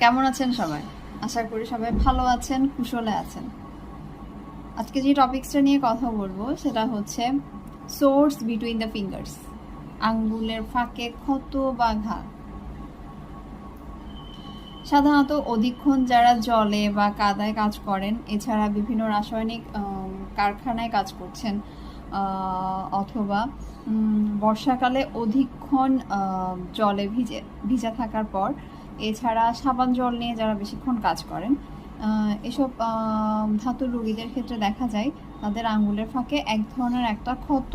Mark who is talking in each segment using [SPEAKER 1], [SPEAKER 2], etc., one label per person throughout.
[SPEAKER 1] কেমন আছেন সবাই? আশা করি সবাই ভালো আছেন, কুশলে আছেন। আজকে যে টপিকসটা নিয়ে কথা বলব সেটা হচ্ছে সোর্স বিটুইন দ্য ফিঙ্গার্স আঙ্গুলের ফাঁকে ক্ষত বা ঘা। সাধারণত অধিকক্ষণ যারা জলে বা কাদায় কাজ করেন, এছাড়া বিভিন্ন রাসায়নিক কারখানায় কাজ করছেন অথবা বর্ষাকালে অধিকক্ষণ জলে ভিজে, ভিজা থাকার পর এছাড়া সাবান জল নিয়ে যারা বেশিক্ষণ কাজ করেন এসব ধাতুর রোগীদের ক্ষেত্রে দেখা যায়, তাদের আঙ্গুলের ফাঁকে এক ধরনের একটা ক্ষত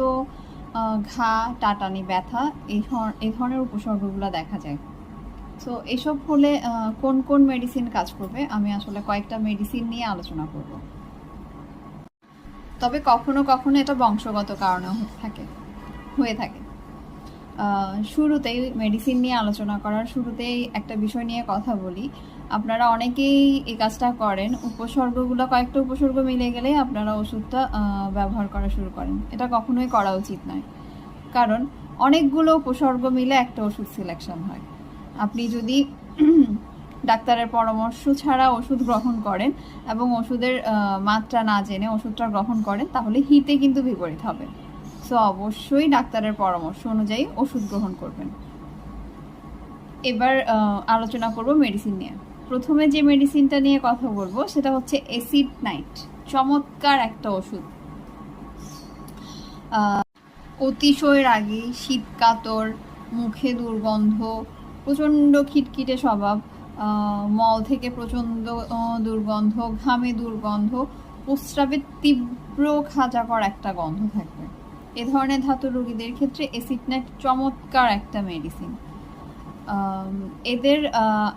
[SPEAKER 1] ঘা, টাটানি, ব্যথা, এই এই ধরনের উপসর্গগুলো দেখা যায়। সো এসব হলে কোন কোন মেডিসিন কাজ করবে, আমি আসলে কয়েকটা মেডিসিন নিয়ে আলোচনা করব। তবে কখনো কখনো এটা বংশগত কারণে থাকে, হয়ে থাকে। শুরুতেই মেডিসিন নিয়ে আলোচনা করার শুরুতেই একটা বিষয় নিয়ে কথা বলি। আপনারা অনেকেই এই কাজটা করেন। উপসর্গগুলো, কয়েকটা উপসর্গ মিলে গেলে আপনারা ওষুধটা ব্যবহার করা শুরু করেন। এটা কখনোই করা উচিত নয়। কারণ অনেকগুলো উপসর্গ মিলে একটা ওষুধ সিলেকশন হয়। আপনি যদি ডাক্তারের পরামর্শ ছাড়া ওষুধ গ্রহণ করেন এবং ওষুধের মাত্রা না জেনে ওষুধটা গ্রহণ করেন, তাহলে হিতে কিন্তু বিপরীত হবে। সো অবশ্যই ডাক্তারের পরামর্শ অনুযায়ী ওষুধ গ্রহণ করবেন। এবার আলোচনা করব মেডিসিন নিয়ে। প্রথমে যে মেডিসিনটা নিয়ে কথা বলব, সেটা হচ্ছে অ্যাসিড নাইট চমৎকার একটা ওষুধ। অতিশয় রাগী শীত কাতর মুখে দুর্গন্ধ, প্রচণ্ড খিটখিটে স্বভাব মল থেকে প্রচণ্ড দুর্গন্ধ, ঘামে দুর্গন্ধ, প্রস্রাবের তীব্র খাজাকর একটা গন্ধ থাকবে। এ ধরনের ধাতু রোগীদের ক্ষেত্রে অ্যাসিডনেট চমৎকার একটা মেডিসিন এদের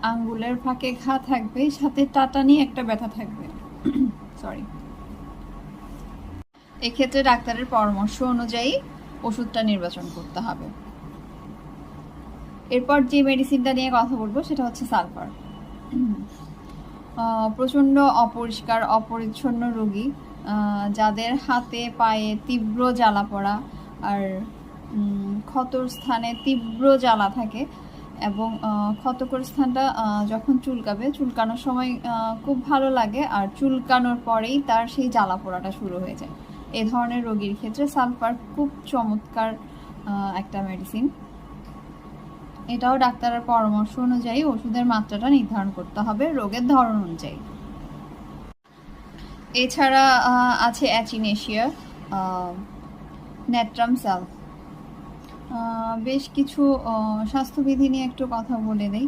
[SPEAKER 1] আঙ্গুলের ফাঁকে ঘা থাকবে, সাথে টাটানি একটা ব্যথা থাকবে। সরি এক্ষেত্রে ডাক্তারের পরামর্শ অনুযায়ী ওষুধটা নির্বাচন করতে হবে। এরপর যে মেডিসিনটা নিয়ে কথা বলব, সেটা হচ্ছে সালফার। প্রচণ্ড অপরিষ্কার, অপরিচ্ছন্ন রোগী যাদের হাতে পায়ে তীব্র জ্বালা পড়া আর ক্ষতর স্থানে তীব্র জ্বালা থাকে এবং ক্ষতকর স্থানটা যখন চুলকাবে, চুলকানোর সময় খুব ভালো লাগে আর চুলকানোর পরেই তার সেই জ্বালা পোড়াটা শুরু হয়ে যায়। এ ধরনের রোগীর ক্ষেত্রে সালফার খুব চমৎকার একটা মেডিসিন এটাও ডাক্তারের পরামর্শ অনুযায়ী ওষুধের মাত্রাটা নির্ধারণ করতে হবে রোগের ধরন অনুযায়ী। এছাড়া আছে অ্যাচিনেশিয়া নেট্রাম সেল বেশ কিছু স্বাস্থ্যবিধি নিয়ে একটু কথা বলে দেই